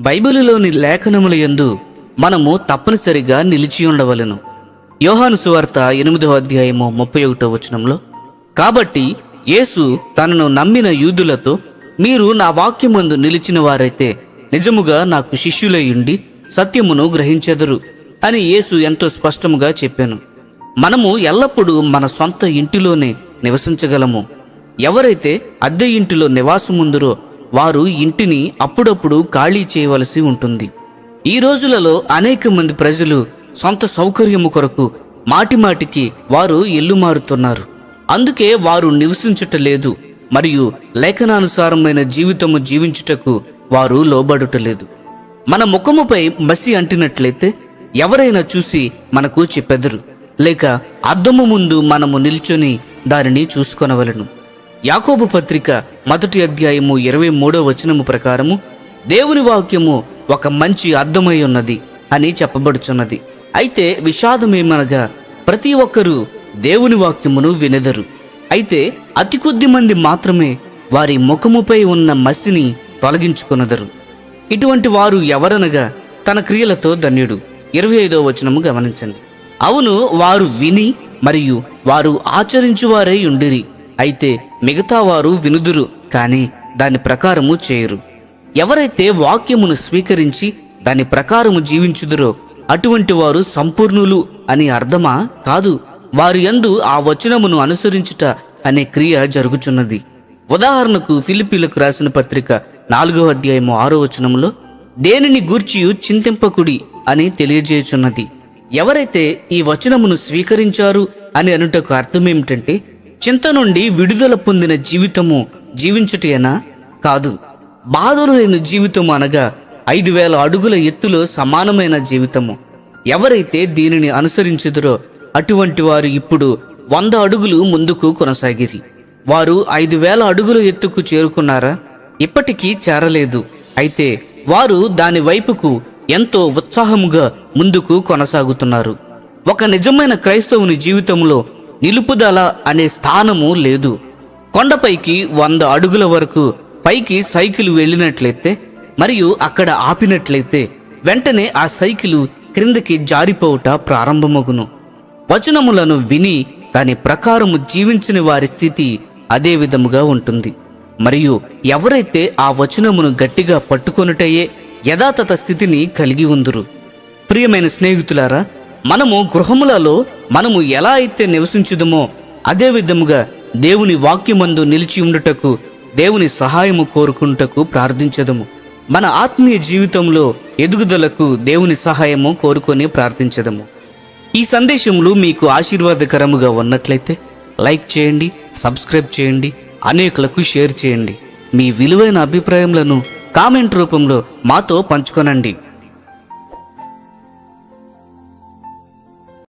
బైబిలులోని లేఖనముల యందు మనము తప్పనిసరిగా నిలిచి ఉండవలెను. యోహాను సువార్త ఎనిమిదవ అధ్యాయము ముప్పై ఒకటో వచనంలో కాబట్టి యేసు తనను నమ్మిన యూదులతో మీరు నా వాక్యమందు నిలిచిన వారైతే నిజముగా నాకు శిష్యులయ్యుండి ఉండి సత్యమును గ్రహించెదరు అని యేసు ఎంతో స్పష్టముగా చెప్పాను. మనము ఎల్లప్పుడూ మన సొంత ఇంటిలోనే నివసించగలము. ఎవరైతే అద్దె ఇంటిలో నివాసముందురో వారు ఇంటిని అప్పుడప్పుడు ఖాళీ చేయవలసి ఉంటుంది. ఈ రోజులలో అనేక మంది ప్రజలు సొంత సౌకర్యము కొరకు మాటిమాటికి వారు ఇల్లు మారుతున్నారు. అందుకే వారు నివసించుట లేదు మరియు లేఖనానుసారమైన జీవితము జీవించుటకు వారు లోబడుటలేదు మన ముఖముపై మసి అంటినట్లయితే ఎవరైనా చూసి మనకు చెప్పెదరు లేక అద్దము ముందు మనము నిల్చొని దానిని చూసుకొనవలను. యాకోబు పత్రిక మొదటి అధ్యాయము ఇరవై మూడో వచనము ప్రకారము దేవుని వాక్యము ఒక మంచి అర్థమై ఉన్నది అని చెప్పబడుచున్నది. అయితే విషాదమేమనగా ప్రతి ఒక్కరూ దేవుని వాక్యమును వినెదరు. అయితే అతి కొద్ది మంది మాత్రమే వారి ముఖముపై ఉన్న మసిని తొలగించుకొనదరు. ఇటువంటి వారు ఎవరనగా తన క్రియలతో ధన్యుడు. ఇరవై ఐదో వచనము గమనించండి. అవును వారు విని మరియు వారు ఆచరించువారై ఉండిరి. అయితే మిగతా వారు వినుదురు కాని దాని ప్రకారము చేయరు. ఎవరైతే వాక్యమును స్వీకరించి దాని ప్రకారము జీవించుదురో అటువంటి వారు సంపూర్ణులు అని అర్థమా? కాదు. వారు ఎందు ఆ వచనమును అనుసరించుట అనే క్రియ జరుగుచున్నది. ఉదాహరణకు ఫిలిపీలకు రాసిన పత్రిక నాలుగో అధ్యాయము ఆరో వచనములో దేనిని గూర్చియు చింతింపకుడి అని తెలియజేయుచున్నది. ఎవరైతే ఈ వచనమును స్వీకరించారు అని అనుటకు అర్థమేమిటంటే చింత నుండి విడుదల పొందిన జీవితము జీవించుటేనా కాదు. బాధలు లేని జీవితము అనగా ఐదు వేల అడుగుల ఎత్తులో సమానమైన జీవితము. ఎవరైతే దీనిని అనుసరించుదురో అటువంటి వారు ఇప్పుడు వంద అడుగులు ముందుకు కొనసాగిరి. వారు ఐదు వేల అడుగుల ఎత్తుకు చేరుకున్నారా? ఇప్పటికీ చేరలేదు. అయితే వారు దాని వైపుకు ఎంతో ఉత్సాహముగా ముందుకు కొనసాగుతున్నారు. ఒక నిజమైన క్రైస్తవుని జీవితంలో నిలుపుదల అనే స్థానము లేదు. కొండపైకి వంద అడుగుల వరకు పైకి సైకిల్ వెళ్ళినట్లయితే మరియు అక్కడ ఆపినట్లయితే వెంటనే ఆ సైకిలు క్రిందకి జారిపోవుట ప్రారంభమగును. వచనములను విని దాని ప్రకారము జీవించని వారి స్థితి అదే విధముగా ఉంటుంది. మరియు ఎవరైతే ఆ వచనమును గట్టిగా పట్టుకొనుటయే యథాతథ స్థితిని కలిగి ఉందురు. ప్రియమైన స్నేహితులారా మనము గృహములలో మనము ఎలా అయితే నివసించుదమో అదే విధముగా దేవుని వాక్యమందు నిలిచి ఉండుటకు దేవుని సహాయము కోరుకుంటకు ప్రార్థించదము. మన ఆత్మీయ జీవితంలో ఎదుగుదలకు దేవుని సహాయము కోరుకొని ప్రార్థించదము. ఈ సందేశములు మీకు ఆశీర్వాదకరముగా ఉన్నట్లయితే లైక్ చేయండి సబ్స్క్రైబ్ చేయండి అనేకులకు షేర్ చేయండి. మీ విలువైన అభిప్రాయములను కామెంట్ రూపంలో మాతో పంచుకొనండి.